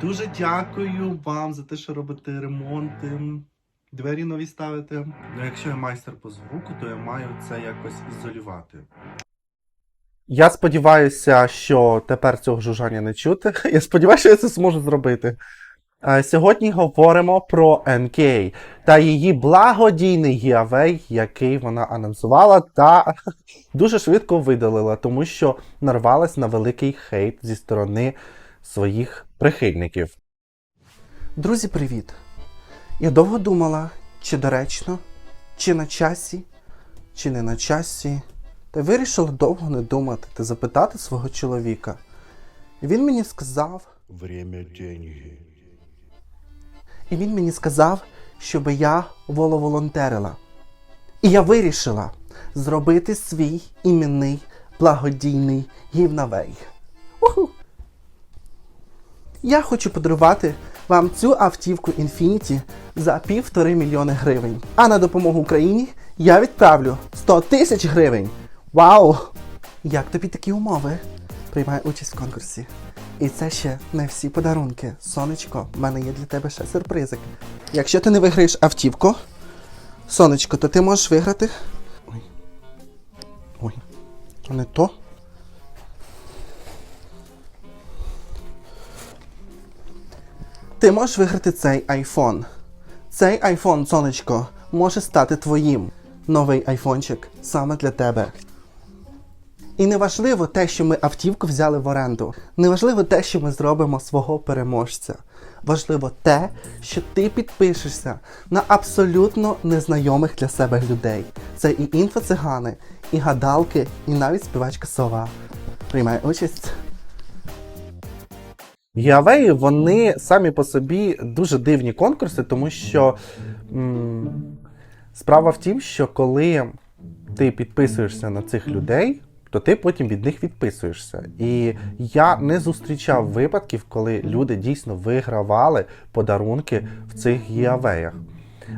Дуже дякую вам за те, що робите ремонти. Двері нові ставите. Ну, якщо я майстер по звуку, то я маю це якось ізолювати. Я сподіваюся, що тепер цього жужжання не чути. Я сподіваюся, що я це зможу зробити. Е, Сьогодні говоримо про НК та її благодійний гіавей, який вона анонсувала та дуже швидко видалила, тому що нарвалась на великий хейт зі сторони своїх прихильників. Друзі, привіт! Я довго думала, чи доречно, чи на часі, чи не на часі. Та вирішила довго не думати та запитати свого чоловіка. І він мені сказав, Время – деньги. і він мені сказав, щоб я воловолонтерила. І я вирішила зробити свій іменний благодійний гівнавей. Я хочу подарувати вам цю автівку Infiniti за півтори мільйони гривень. А на допомогу Україні я відправлю 100 тисяч гривень. Вау! Як тобі такі умови? Приймай участь в конкурсі. І це ще не всі подарунки. Сонечко, в мене є для тебе ще сюрпризик. Якщо ти не виграєш автівку, сонечко, то ти можеш виграти. Ой. Ой, то не то. Ти можеш виграти цей айфон. Цей айфон, сонечко, може стати твоїм. Новий айфончик саме для тебе. І не важливо те, що ми автівку взяли в оренду. Не важливо те, що ми зробимо свого переможця. Важливо те, що ти підпишешся на абсолютно незнайомих для себе людей. Це і інфоцигани, і гадалки, і навіть співачка сова. Приймай участь. Гіавеї, вони самі по собі дуже дивні конкурси, тому що м, справа в тім, що коли ти підписуєшся на цих людей, то ти потім від них відписуєшся. І я не зустрічав випадків, коли люди дійсно вигравали подарунки в цих гіавеях.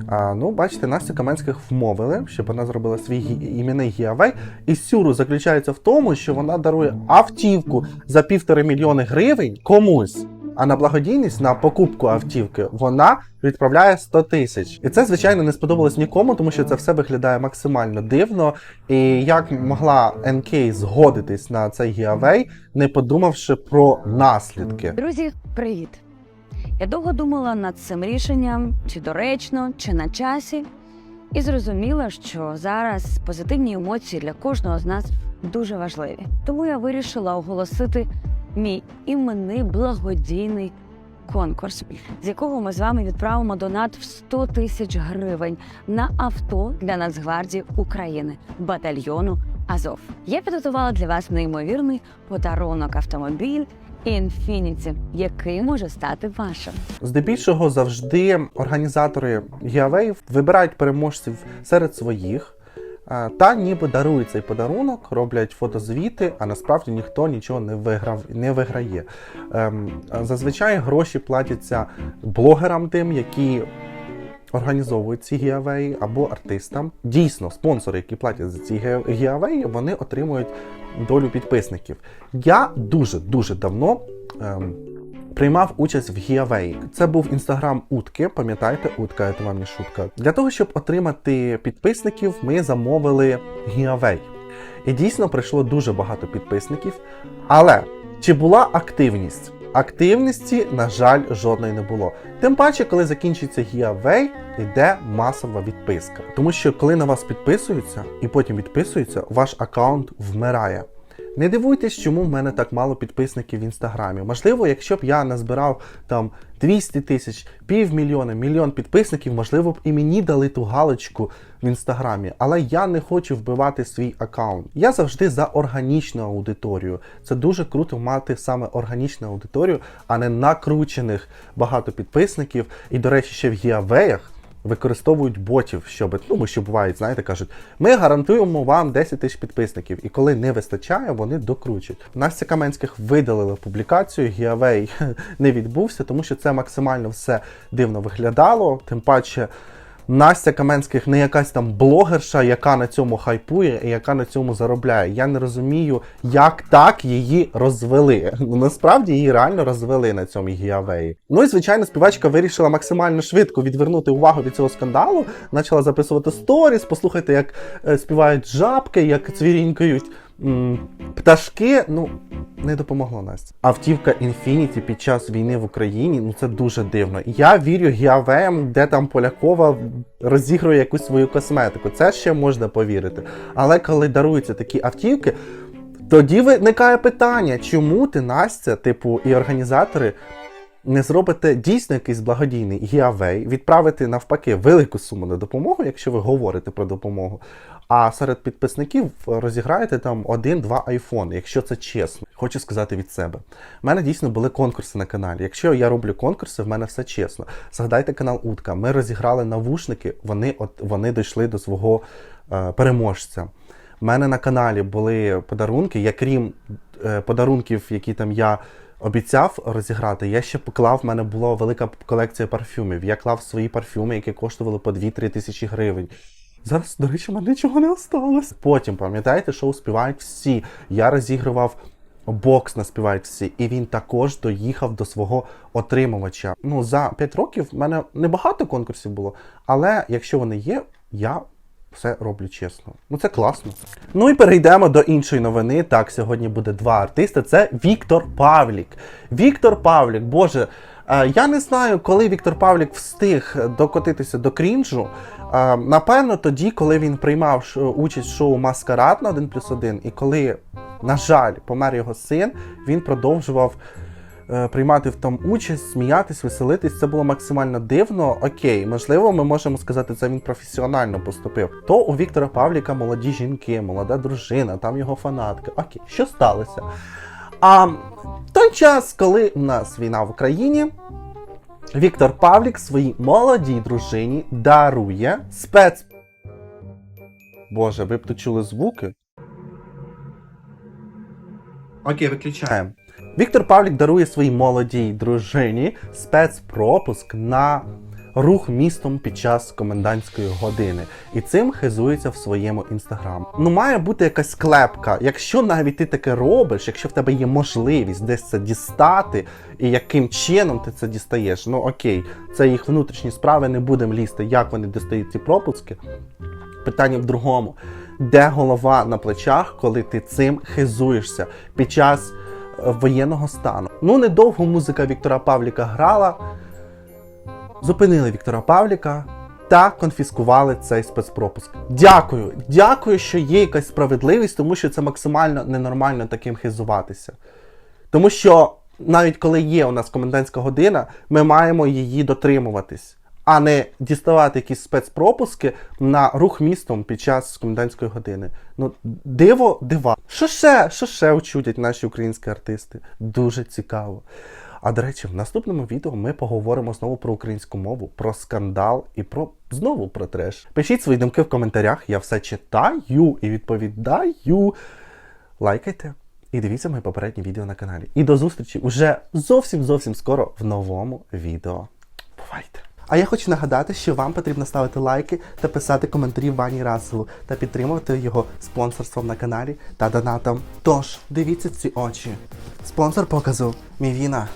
А, ну, бачите, Настю Каменських вмовили, щоб вона зробила свій гі- іменний гіавей. І сюру заключається в тому, що вона дарує автівку за півтори мільйони гривень комусь. А на благодійність на покупку автівки вона відправляє 100 тисяч. І це, звичайно, не сподобалось нікому, тому що це все виглядає максимально дивно. І як могла НК згодитись на цей гіавей, не подумавши про наслідки. Друзі, привіт! Я довго думала над цим рішенням, чи доречно, чи на часі, і зрозуміла, що зараз позитивні емоції для кожного з нас дуже важливі. Тому я вирішила оголосити мій іменний благодійний конкурс, з якого ми з вами відправимо донат в 100 тисяч гривень на авто для Нацгвардії України батальйону Азов. Я підготувала для вас неймовірний подарунок автомобіль Infiniti, який може стати вашим. Здебільшого завжди організатори гіавеїв вибирають переможців серед своїх. Та ніби дарують цей подарунок, роблять фотозвіти, а насправді ніхто нічого не виграв, не виграє. Ем, Зазвичай гроші платяться блогерам тим, які організовують ці гіавеї, або артистам. Дійсно, спонсори, які платять за ці гіавеї, вони отримують долю підписників. Я дуже дуже давно. Ем, Приймав участь в гіавеї. Це був інстаграм утки. Пам'ятаєте, утка, це вам не шутка. Для того, щоб отримати підписників, ми замовили гіавей. І дійсно прийшло дуже багато підписників. Але чи була активність? Активності, на жаль, жодної не було. Тим паче, коли закінчиться гіавей, йде масова відписка. Тому що коли на вас підписуються і потім відписуються, ваш аккаунт вмирає. Не дивуйтесь, чому в мене так мало підписників в інстаграмі. Можливо, якщо б я назбирав там 200 тисяч, півмільйона, мільйон підписників, можливо б і мені дали ту галочку в інстаграмі. Але я не хочу вбивати свій аккаунт. Я завжди за органічну аудиторію. Це дуже круто мати саме органічну аудиторію, а не накручених багато підписників. І, до речі, ще в гіавеях використовують ботів, щоб, ну, ми що бувають, знаєте, кажуть, ми гарантуємо вам 10 тисяч підписників. І коли не вистачає, вони докручують. Настя Каменських видалила публікацію, гіавей не відбувся, тому що це максимально все дивно виглядало. Тим паче. Настя Каменських не якась там блогерша, яка на цьому хайпує і яка на цьому заробляє. Я не розумію, як так її розвели. Ну насправді її реально розвели на цьому гіавеї. Ну і звичайно, співачка вирішила максимально швидко відвернути увагу від цього скандалу. Почала записувати сторіс. Послухайте, як е, співають жабки, як цвірінькають пташки. Ну не допомогло Насті. Автівка Infinity під час війни в Україні, ну це дуже дивно. Я вірю гіавеям, де там Полякова розігрує якусь свою косметику. Це ще можна повірити. Але коли даруються такі автівки, тоді виникає питання, чому ти, Настя, типу, і організатори. Не зробите дійсно якийсь благодійний гіавей, відправити навпаки велику суму на допомогу, якщо ви говорите про допомогу. А серед підписників розіграєте там один-два айфони, якщо це чесно. Хочу сказати від себе. У мене дійсно були конкурси на каналі. Якщо я роблю конкурси, в мене все чесно. Згадайте канал Утка. Ми розіграли навушники, вони от вони дійшли до свого е, переможця. У мене на каналі були подарунки. Я крім е, подарунків, які там я обіцяв розіграти, я ще поклав, в мене була велика колекція парфюмів. Я клав свої парфюми, які коштували по 2-3 тисячі гривень. Зараз, до речі, в мене нічого не осталось. Потім, пам'ятаєте, шоу співають всі. Я розігрував бокс на співають всі, і він також доїхав до свого отримувача. Ну, за 5 років в мене небагато конкурсів було, але якщо вони є, я все роблю чесно. Ну це класно. Ну і перейдемо до іншої новини. Так, сьогодні буде два артисти. Це Віктор Павлік. Віктор Павлік, боже. е, Я не знаю, коли Віктор Павлік встиг докотитися до крінжу. Е, Напевно, тоді, коли він приймав участь в шоу Маскарад на 1 плюс 1, і коли, на жаль, помер його син, він продовжував приймати в тому участь, сміятись, веселитись. Це було максимально дивно. Окей, можливо, ми можемо сказати, це він професіонально поступив. То у Віктора Павліка молоді жінки, молода дружина, там його фанатка. Окей, що сталося? А в той час, коли у нас війна в Україні, Віктор Павлік своїй молодій дружині дарує спец. Боже, ви б тут чули звуки? Окей, виключаємо. Віктор Павлік дарує своїй молодій дружині спецпропуск на рух містом під час комендантської години. І цим хизується в своєму інстаграм. Ну, має бути якась клепка. Якщо навіть ти таке робиш, якщо в тебе є можливість десь це дістати, і яким чином ти це дістаєш, ну окей, це їх внутрішні справи, не будемо лізти, як вони дістають ці пропуски. Питання в другому: де голова на плечах, коли ти цим хизуєшся під час воєнного стану? Ну, недовго музика Віктора Павліка грала. Зупинили Віктора Павліка та конфіскували цей спецпропуск. Дякую, дякую, що є якась справедливість, тому що це максимально ненормально таким хизуватися. Тому що навіть коли є у нас комендантська година, ми маємо її дотримуватись, а не діставати якісь спецпропуски на рух містом під час комендантської години. Ну, диво, дива. Що ще, що ще очудять наші українські артисти? Дуже цікаво. А до речі, в наступному відео ми поговоримо знову про українську мову, про скандал і про знову про треш. Пишіть свої думки в коментарях, я все читаю і відповідаю. Лайкайте і дивіться мої попередні відео на каналі. І до зустрічі уже зовсім зовсім скоро в новому відео. Бувайте! А я хочу нагадати, що вам потрібно ставити лайки та писати коментарі Вані Расселу та підтримувати його спонсорством на каналі та донатом. Тож, дивіться ці очі. Спонсор показу Мівіна.